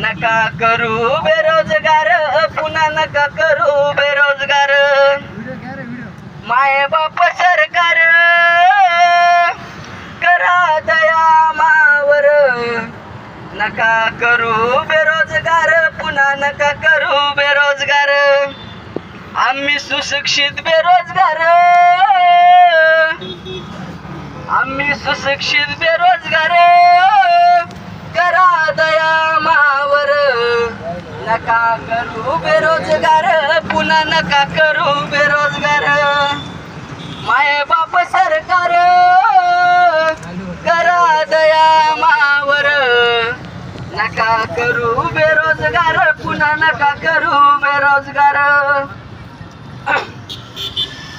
नका करू बेरोजगार पुन्हा नका करू बेरोजगार. माय बाप सरकार करा दया मावर. नका करू बेरोजगार पुन्हा नका करू बेरोजगार. आम्ही सुशिक्षित बेरोजगार. आम्ही सुशिक्षित बेरोजगार. करा दया मावर नका करू बेरोजगार पुन्हा नका करू बेरोजगार. माय बाप सरकार करा दया मावर नका करू बेरोजगार पुन्हा नका करू बेरोजगार.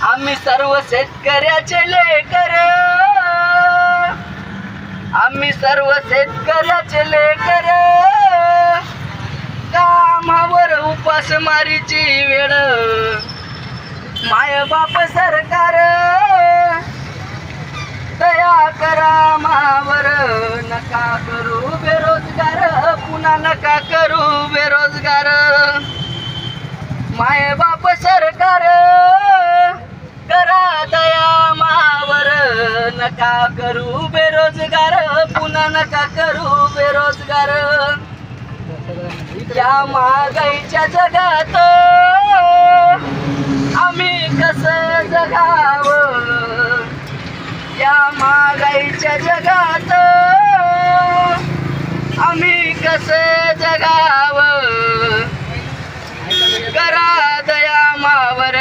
आम्ही सर्व शेतकऱ्याचे लेकर. आम्ही सर्व शेतकऱ्याचे लेकर. कामावर उपासमारीची वेळ. माय बाप सरकार. दया करा मावर. नका करू बेरोजगार. पुन्हा नका करू बेरोजगार. माय बाप सरकार करा दया मावर नका करू बेरोजगार पुन्हा नका करू बेरोजगार. या महागाईच्या जगात आम्ही कस जगावं? या महागाईच्या जगात आम्ही कस जगावं? करा दया मावर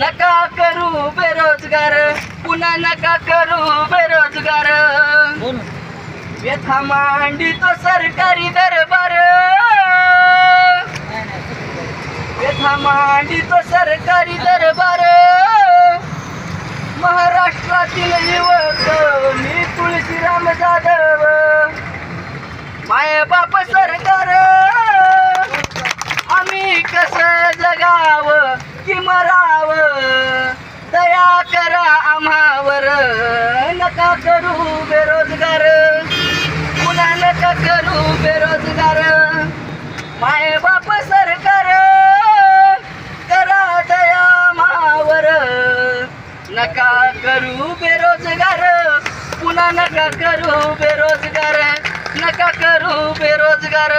नका करू बेरोजगार. पुन्हा नका करू बेरोजगार? व्यथा मांडी तो सरकारी दरबार व्यथा मांडी तो सरकारी दरबार महाराष्ट्रातील युवक मी तुळशीराम जाधव माय बाप सरकार आम्ही कस जगाव कि मराव दया करा आम्हावर नका करू बेरोजगार. पुन्हा नका करू बेरोजगार? माय बाप सरकार करा दया मावर. नका करू बेरोजगार. पुन्हा नका करू बेरोजगार? नका करू बेरोजगार.